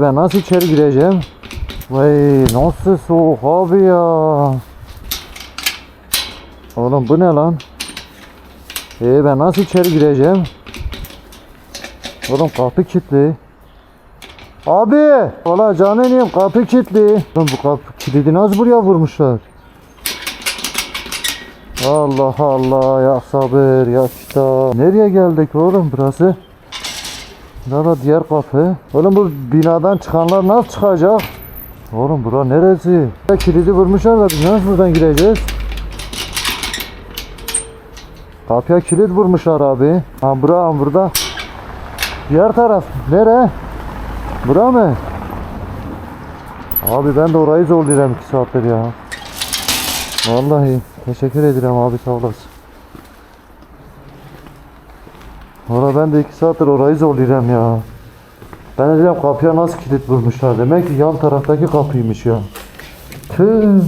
Ben nasıl içeri gireceğim? Vay nasıl soğuk abi ya. Oğlum bu ne lan? Ee ben nasıl içeri gireceğim? Oğlum kapı kilitli. Abi! Valla canım ineyim kapı kilitli. Oğlum bu kapı kilidi nasıl buraya vurmuşlar? Allah Allah ya sabır ya kitap. Nereye geldik oğlum burası? Nerede diğer kapı? Oğlum bu binadan çıkanlar nasıl çıkacak? Oğlum bura neresi? Kilidi vurmuşlar da biz nasıl buradan gireceğiz? Kapıya kilit vurmuşlar abi. Ha bura burada. Diğer taraf. Nere? Bura mı? Abi ben de orayı zorlayacağım 2 saattir ya. Vallahi teşekkür ederim abi sağ olasın. Valla ben de 2 saattir orayı zorlayacağım ya. Ben de dedim kapıya nasıl kilit vurmuşlar. Demek ki yan taraftaki kapıymış ya. Tüh.